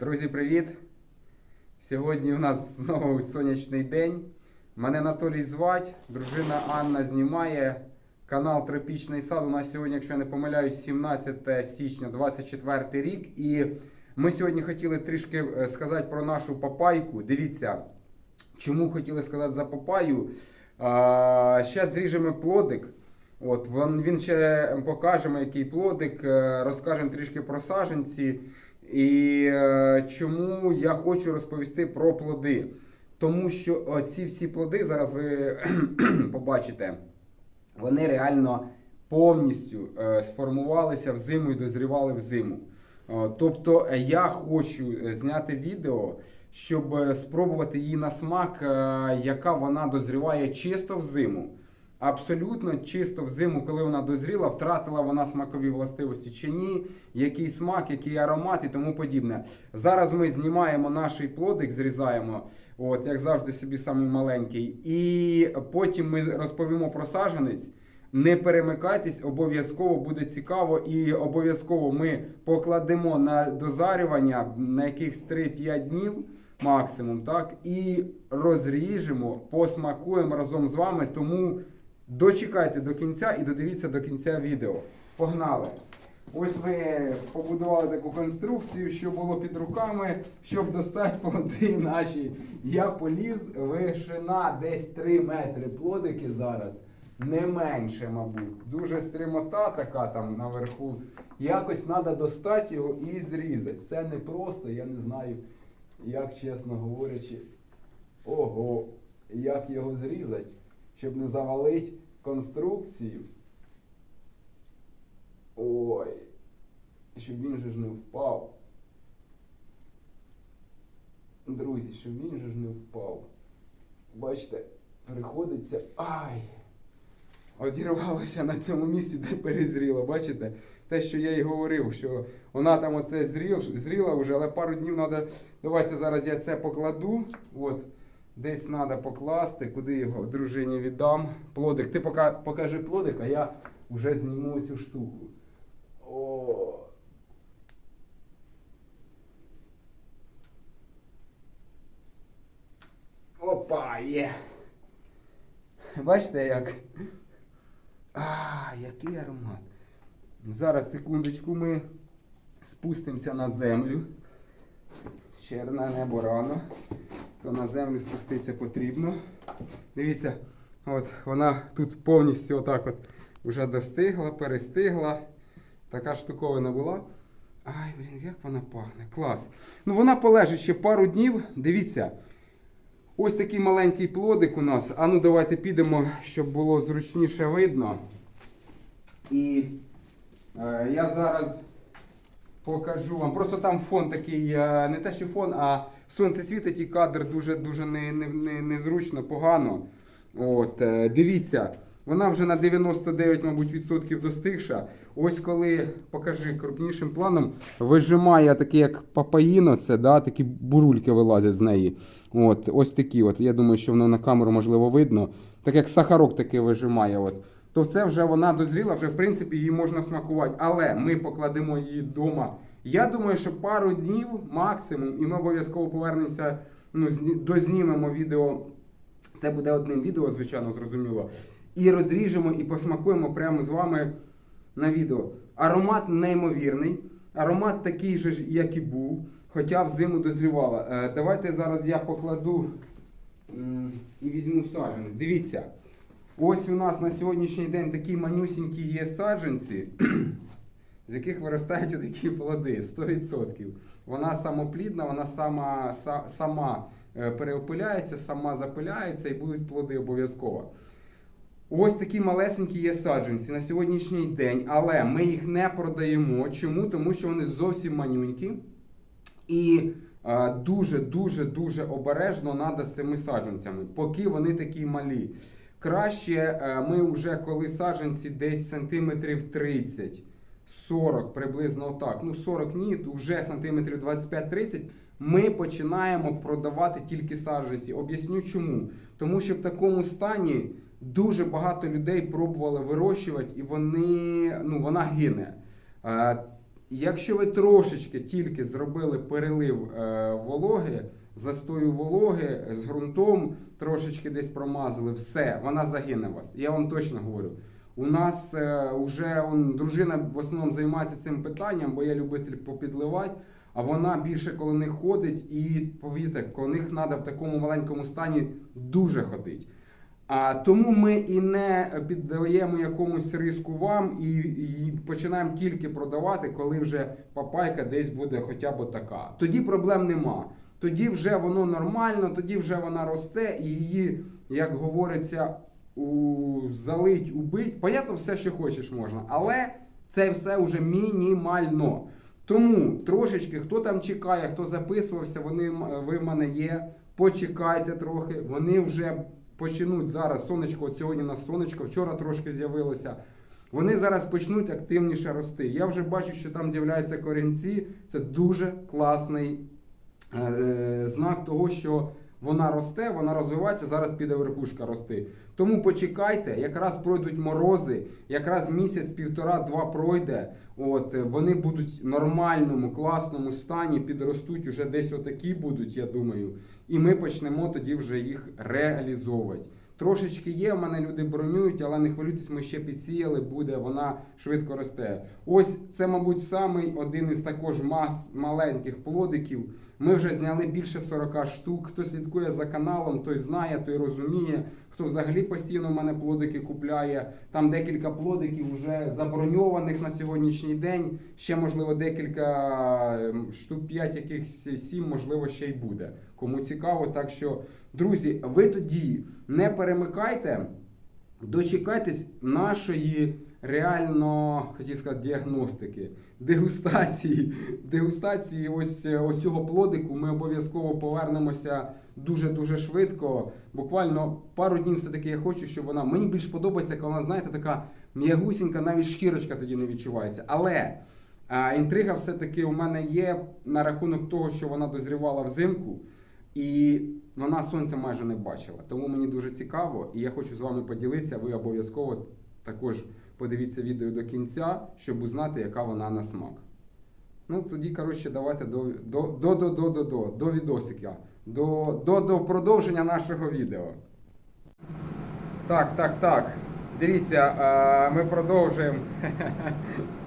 Друзі, привіт! Сьогодні у нас знову сонячний день. Мене Анатолій звать, дружина Анна знімає канал Тропічний сад. У нас сьогодні, якщо я не помиляюсь, 17 січня 24 рік. І ми сьогодні хотіли трішки е, сказати про нашу папайку. Дивіться, чому хотіли сказати за папаю. Зараз зріжемо плодик. От, він, він ще покажемо, який плодик, е, розкажемо трішки про саженці. І е, чому я хочу розповісти про плоди. Тому що ці всі плоди, зараз ви побачите, вони реально повністю е, сформувалися в зиму і дозрівали в зиму. Е, Тобто я хочу зняти відео, щоб спробувати її на смак, яка вона дозріває чисто в зиму. Абсолютно чисто в зиму, коли вона дозріла, втратила вона смакові властивості чи ні, який смак, який аромат і тому подібне. Зараз ми знімаємо наш плодик, зрізаємо, от як завжди, собі самий маленький. І потім ми розповімо про саженець. Не перемикайтесь, обов'язково буде цікаво, і обов'язково ми покладемо на дозарювання на якихось 3-5 днів максимум, так, і розріжемо, посмакуємо разом з вами. Тому дочекайте до кінця і додивіться до кінця відео. Погнали! Ось ми побудували таку конструкцію, що було під руками, щоб достати плоди наші. Я поліз, вишина десь 3 метри плодики зараз. Не менше, мабуть. Дуже стрімота така там наверху. Якось треба достати його і зрізати. Це не просто, я не знаю, як чесно говорячи. Ого, як його зрізати, щоб не завалити конструкцію. Ой, щоб він же ж не впав. Друзі, щоб він же ж не впав. Бачите, приходиться. Ай! Одірвалося на цьому місці, де перезріло. Бачите? Те, що я й говорив, що вона там оце зріл, зріла вже, але пару днів треба. Давайте зараз я це покладу. От. Десь треба покласти, куди його дружині віддам. Плодик. Ти пока, покажи плодик, а я вже зніму цю штуку. О. Опа, є. Бачите як? А, який аромат. Зараз, секундочку, ми спустимося на землю. На небо рано, то на землю спуститися потрібно. Дивіться, от вона тут повністю отак от вже достигла, перестигла. Така штуковина була. Ай, блін, як вона пахне. Клас. Ну вона полежить ще пару днів. Дивіться. Ось такий маленький плодик у нас. А давайте підемо, щоб було зручніше видно. І е, я зараз покажу вам. Просто там фон такий, е, не те, що фон, а сонце світить і кадр дуже дуже не, не, не, незручно, погано. От, е, дивіться, вона вже на 99, мабуть, відсотків достигша. Ось коли покажи крупнішим планом, вижимає таке, як папаїно, це да, такі бурульки вилазять з неї. От, ось такі. От. Я думаю, що воно на камеру можливо видно. Так як сахарок таки вижимає. От. То це вже вона дозріла, вже в принципі її можна смакувати. Але ми покладемо її вдома. Я думаю, що пару днів максимум, і ми обов'язково повернемося, ну, дознімемо відео. Це буде одним відео, звичайно, зрозуміло. І розріжемо і посмакуємо прямо з вами на відео. Аромат неймовірний. Аромат такий же, як і був, хоча взиму дозрівала. Е, давайте зараз я покладу і візьму саджанець. Дивіться. Ось у нас на сьогоднішній день такі манюсінькі є саджанці, з яких виростають такі плоди 100%. Вона самоплідна, вона сама, са- сама е, переопиляється, сама запиляється і будуть плоди обов'язково. Ось такі малесенькі є саджанці на сьогоднішній день, але ми їх не продаємо. Чому? Тому що вони зовсім манюнькі. І е, дуже дуже дуже обережно треба з цими саджанцями, поки вони такі малі. Краще е, ми вже коли саджанці десь сантиметрів 30, 40 приблизно отак. Ну 40 ні, вже сантиметрів 25-30. Ми починаємо продавати тільки саджанці. Об'ясню чому. Тому що в такому стані дуже багато людей пробували вирощувати, і вони, ну, вона гине. Е, якщо ви трошечки тільки зробили перелив е, вологи, застою вологи з ґрунтом, трошечки десь промазали, все, вона загине вас. Я вам точно говорю. У нас е, вже он, дружина в основному займається цим питанням, бо я любитель попідливати. А вона більше коли них ходить, і повірте, коли них треба в такому маленькому стані дуже ходить. А тому ми і не піддаємо якомусь риску вам і, і починаємо тільки продавати, коли вже папайка десь буде хоча б така. Тоді проблем нема. Тоді вже воно нормально, тоді вже вона росте і її, як говориться, у, залить, убить. Понятно, все, що хочеш можна, але це все вже мінімально. Тому трошечки, хто там чекає, хто записувався, вони ви в мене є. Почекайте трохи, вони вже почнуть зараз. Сонечко, от сьогодні на сонечко, вчора трошки з'явилося. Вони зараз почнуть активніше рости. Я вже бачу, що там з'являються корінці. Це дуже класний знак того, що вона росте, вона розвивається, зараз піде верхушка рости. Тому почекайте, якраз пройдуть морози, якраз місяць, півтора-два пройде. От е, вони будуть в нормальному, класному стані, підростуть уже десь отакі будуть, я думаю. І ми почнемо тоді вже їх реалізовувати. Трошечки є, в мене люди бронюють, але не хвилюйтесь, ми ще підсіяли, буде, вона швидко росте. Ось це, мабуть, самий один із також мас маленьких плодиків. Ми вже зняли більше 40 штук. Хто слідкує за каналом, той знає, той розуміє. Хто взагалі постійно в мене плодики купляє. Там декілька плодиків вже заброньованих на сьогоднішній день. Ще, можливо, декілька ем, штук 5, якихось 7, можливо, ще й буде. Кому цікаво, так що, друзі, ви тоді не перемикайте, дочекайтесь нашої реально хотів сказати діагностики, дегустації. Дегустації ось, ось цього плодику ми обов'язково повернемося дуже-дуже швидко. Буквально пару днів все-таки я хочу, щоб вона. Мені більш подобається, коли вона, знаєте, така м'ягусінька, навіть шкірочка тоді не відчувається. Але а, інтрига все-таки у мене є на рахунок того, що вона дозрівала взимку. І вона сонця майже не бачила. Тому мені дуже цікаво, і я хочу з вами поділитися. Ви обов'язково також подивіться відео до кінця, щоб узнати, яка вона на смак. Ну, тоді, коротше, давайте до, до, до, до, до, до, до, до відосика, до, до, до продовження нашого відео. Так, так, так. Дивіться, е, ми продовжуємо.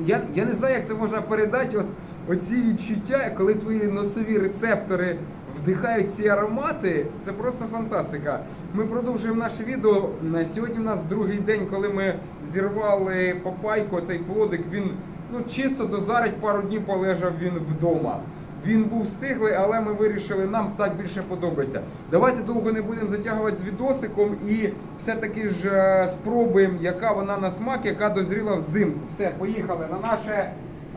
Я, я не знаю, як це можна передати. От, оці відчуття, коли твої носові рецептори вдихають ці аромати, це просто фантастика. Ми продовжуємо наше відео. На Сьогодні в нас другий день, коли ми зірвали папайку, цей плодик, він ну, чисто дозарить пару днів полежав він вдома. Він був стиглий, але ми вирішили, нам так більше подобається. Давайте довго не будемо затягувати з відосиком і все-таки ж е, спробуємо, яка вона на смак, яка дозріла взимку. Все, поїхали на наше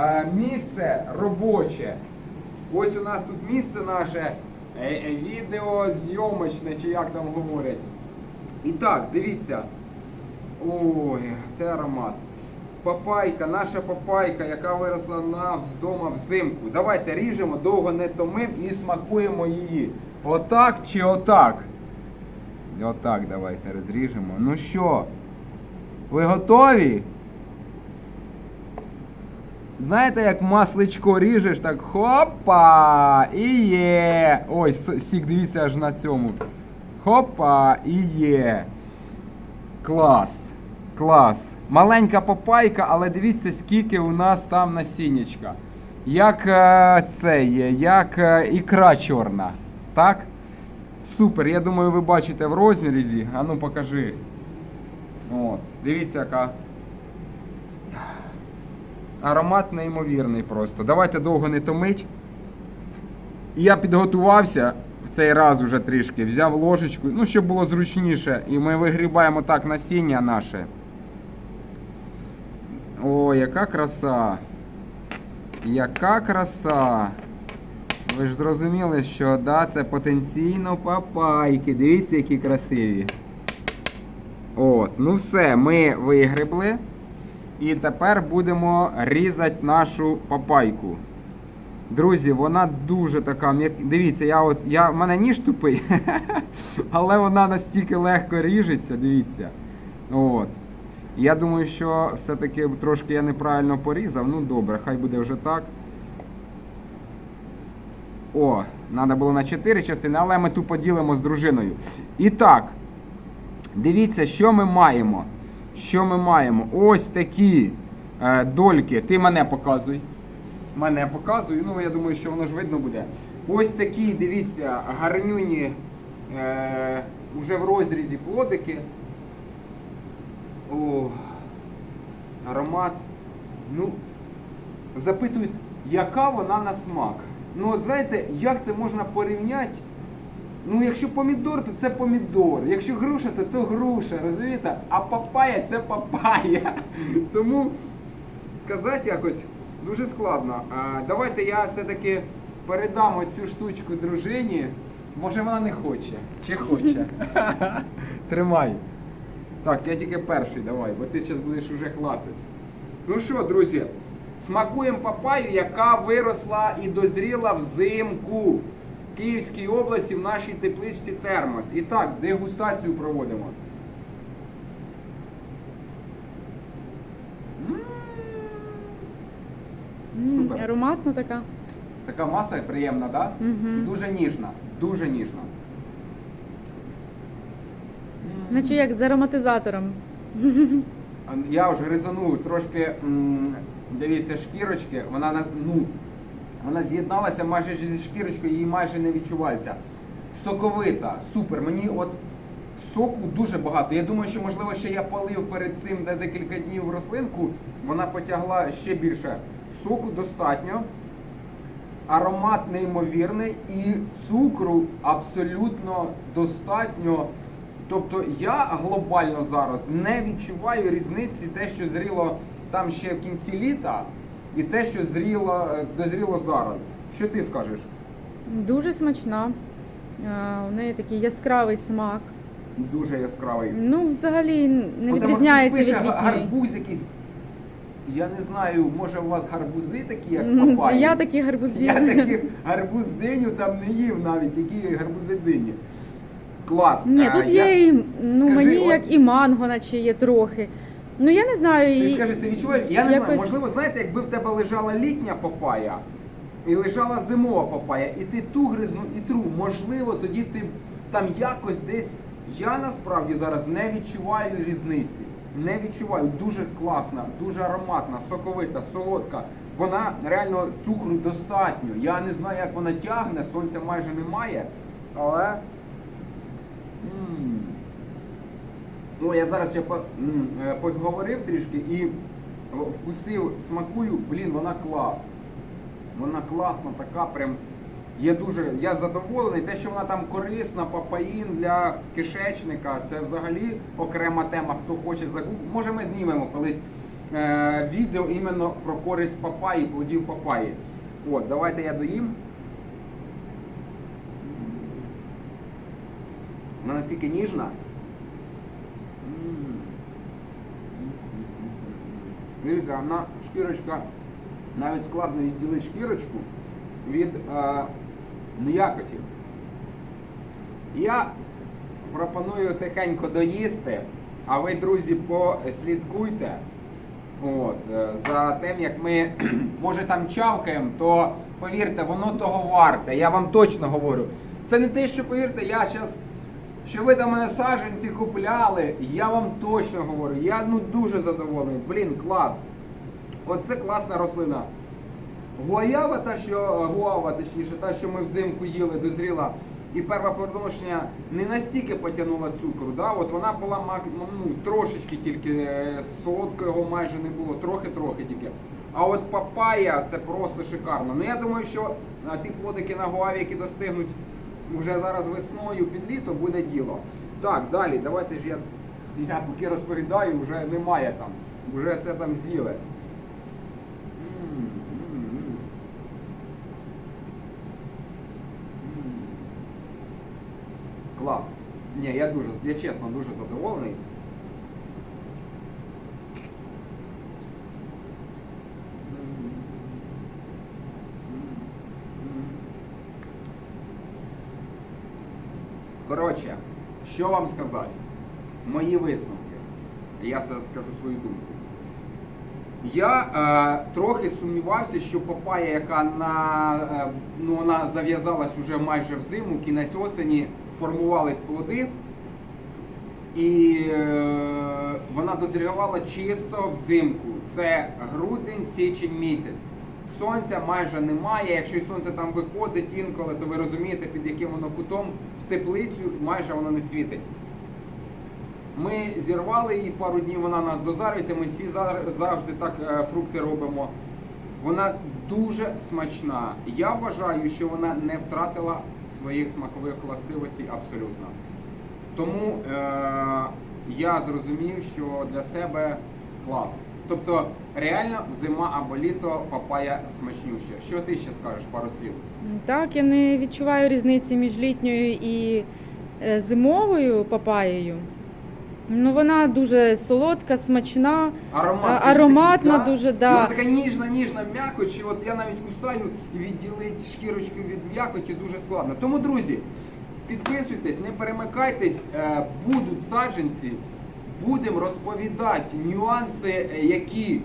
е, місце робоче. Ось у нас тут місце наше е, відеозйомочне, чи як там говорять. І так, дивіться. Ой, це аромат. Папайка, наша папайка, яка виросла нас вдома взимку. Давайте ріжемо, довго не томим і смакуємо її. Отак чи отак? Отак давайте розріжемо. Ну що, ви готові? Знаєте, як масличко ріжеш, так хопа! І є. Ось сік, дивіться аж на цьому. Хопа, і є. Клас. Клас. Маленька папайка, але дивіться, скільки у нас там насіннячка. Як е, це є, як е, ікра чорна. Так? Супер. Я думаю, ви бачите в розмірізі. А ну покажи. От. Дивіться, яка. Аромат неймовірний просто. Давайте довго не томить. Я підготувався в цей раз уже трішки, взяв ложечку, ну, щоб було зручніше. І ми вигрібаємо так насіння наше. Яка краса. Яка краса. Ви ж зрозуміли, що да, це потенційно папайки. Дивіться, які красиві. От, ну все, ми вигребли. І тепер будемо різати нашу папайку. Друзі, вона дуже така. Дивіться, я от, я, в мене ніж тупий, але вона настільки легко ріжеться, дивіться. От. Я думаю, що все-таки трошки я неправильно порізав. Ну добре, хай буде вже так. О, треба було на 4 частини, але ми тут поділимо з дружиною. І так, дивіться, що ми маємо. Що ми маємо? Ось такі е, дольки. Ти мене показуй. Мене показуй. Ну, я думаю, що воно ж видно буде. Ось такі, дивіться, гарнюні е, уже в розрізі плодики. О, аромат. Ну, запитують, яка вона на смак. Ну, от знаєте, як це можна порівняти? Ну, якщо помідор, то це помідор. Якщо груша, то то груша, розумієте? А папая це папая. Тому сказати якось дуже складно. А, давайте я все-таки передам оцю штучку дружині. Може вона не хоче. Чи хоче? Тримай. Так, я тільки перший давай, бо ти зараз будеш уже клацати. Ну що, друзі, смакуємо папаю, яка виросла і дозріла взимку в Київській області в нашій тепличці термос. І так, дегустацію проводимо. Супер. Ароматна така. Така маса приємна, так? Да? Мгм. Дуже ніжна, дуже ніжна. Наче як з ароматизатором. Я вже гризанув трошки, дивіться, шкірочки, вона на- ну, вона з'єдналася майже зі шкірочкою, її майже не відчувається. Соковита, супер. Мені от соку дуже багато. Я думаю, що можливо ще я палив перед цим де декілька днів рослинку, вона потягла ще більше. Соку достатньо. Аромат неймовірний і цукру абсолютно достатньо. Тобто я глобально зараз не відчуваю різниці те, що зріло там ще в кінці літа, і те, що зріло, е, дозріло зараз. Що ти скажеш? Дуже смачна. У неї такий яскравий смак. Дуже яскравий. Ну, взагалі не От відрізняється від літньої. гарбуз якийсь. Я не знаю, може у вас гарбузи такі, як папаї? Я такі гарбузи. Я таких гарбуз диню там не їв навіть, які гарбузи дині. Клас. Ні, тут я- є і ну, Скажи, мені от- як і манго, наче є трохи. Ну я не знаю. Ти і- скажи, ти відчуваєш? Я не знаю, можливо, знаєте, якби в тебе лежала літня папая і лежала зимова папая, і ти ту гризну і тру, можливо, тоді ти там якось десь. Я насправді зараз не відчуваю різниці. Не відчуваю. Дуже класна, дуже ароматна, соковита, солодка. Вона реально цукру достатньо. Я не знаю, як вона тягне, сонця майже немає, але. Ну, я зараз ще е, поговорив трішки і вкусив, смакую, блін, вона клас. Вона класна, така прям. Я дуже я задоволений. Те, що вона там корисна, папаїн для кишечника, це взагалі окрема тема. Хто хоче загуглити. Може ми знімемо колись е, відео іменно про користь папаї, плодів папаї. От, давайте я доїм. Вона настільки ніжна. Дивіться, вона шкірочка, навіть складно відділити шкірочку від е, м'якоті. Я пропоную тихенько доїсти, а ви, друзі, послідкуйте. От, е, за тим, як ми, може там чавкаємо, то повірте, воно того варте. Я вам точно говорю. Це не те, що повірте, я зараз, що ви там мене саджанці купляли, я вам точно говорю. Я ну дуже задоволений. Блін, клас. Оце класна рослина. Гуаява, та що гуава, точніше, та, що ми взимку їли, дозріла. І перше плодоношення не настільки потягнула цукру. Да? От вона була ну, ну, трошечки тільки е, солодкого майже не було, трохи-трохи тільки. А от папая це просто шикарно. Ну я думаю, що ті плодики на гуаві, які достигнуть вже зараз весною під літо, буде діло. Так, далі, давайте ж я, я поки розповідаю, вже немає там, вже все там з'їли. Клас. Ні, я дуже, я чесно дуже задоволений. Коротше, що вам сказати? Мої висновки. Я зараз скажу свою думку. Я е, трохи сумнівався, що папая, яка на, е, ну, вона зав'язалась уже майже в зиму, кінець осені, формувались плоди, і е, вона дозрівала чисто взимку. Це грудень, січень місяць. Сонця майже немає. Якщо і сонце там виходить інколи, то ви розумієте, під яким воно кутом в теплицю майже воно не світить. Ми зірвали її пару днів, вона нас дозарюється. Ми всі завжди так е, фрукти робимо. Вона дуже смачна. Я вважаю, що вона не втратила своїх смакових властивостей абсолютно. Тому е- я зрозумів, що для себе клас. Тобто, реально зима або літо папая смачнюща. Що ти ще скажеш, пару слів? Так, я не відчуваю різниці між літньою і е, зимовою папаєю. Ну, вона дуже солодка, смачна. Аромат, А- ароматна такий, дуже, да. Вона така ніжна, ніжна м'якоть, от я навіть кусаю і відділити шкірочку від м'якоті дуже складно. Тому, друзі, підписуйтесь, не перемикайтесь, е, будуть саджанці, будемо розповідати нюанси, е, які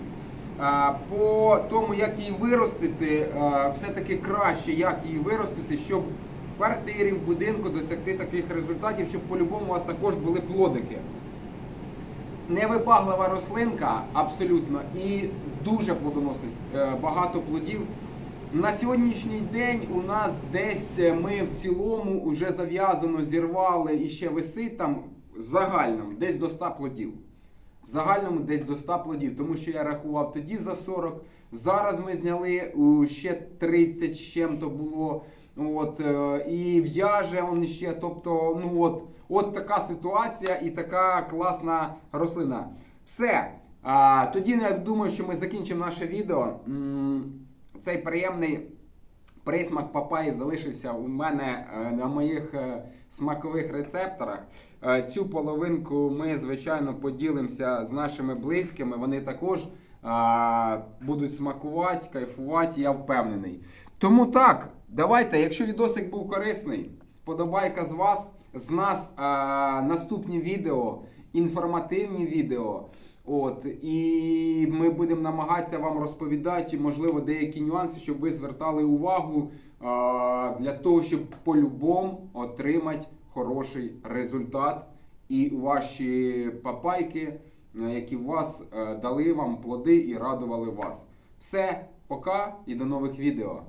е, по тому, як її виростити, е, все-таки краще, як її виростити, щоб в квартирі, в будинку досягти таких результатів, щоб по-любому у вас також були плодики невибаглива рослинка абсолютно і дуже плодоносить багато плодів. На сьогоднішній день у нас десь ми в цілому вже зав'язано, зірвали і ще висить там в загальному десь до 100 плодів. В загальному десь до 100 плодів, тому що я рахував тоді за 40. Зараз ми зняли ще 30 з чим-то було. От, е, і в'яже он ще. Тобто, ну от, от така ситуація і така класна рослина. Все. А, тоді я думаю, що ми закінчимо наше відео. Цей приємний присмак папаї залишився у мене е, на моїх е, смакових рецепторах. Е, Цю половинку ми, звичайно, поділимося з нашими близькими. Вони також будуть смакувати, кайфувати, я впевнений. Тому так, давайте, якщо відосик був корисний, вподобайка з вас, з нас наступні відео, інформативні відео. От, і ми будемо намагатися вам розповідати, можливо, деякі нюанси, щоб ви звертали увагу для того, щоб по-любому отримати хороший результат. І ваші папайки, е, які вас е, дали вам плоди і радували вас. Все, пока і до нових відео.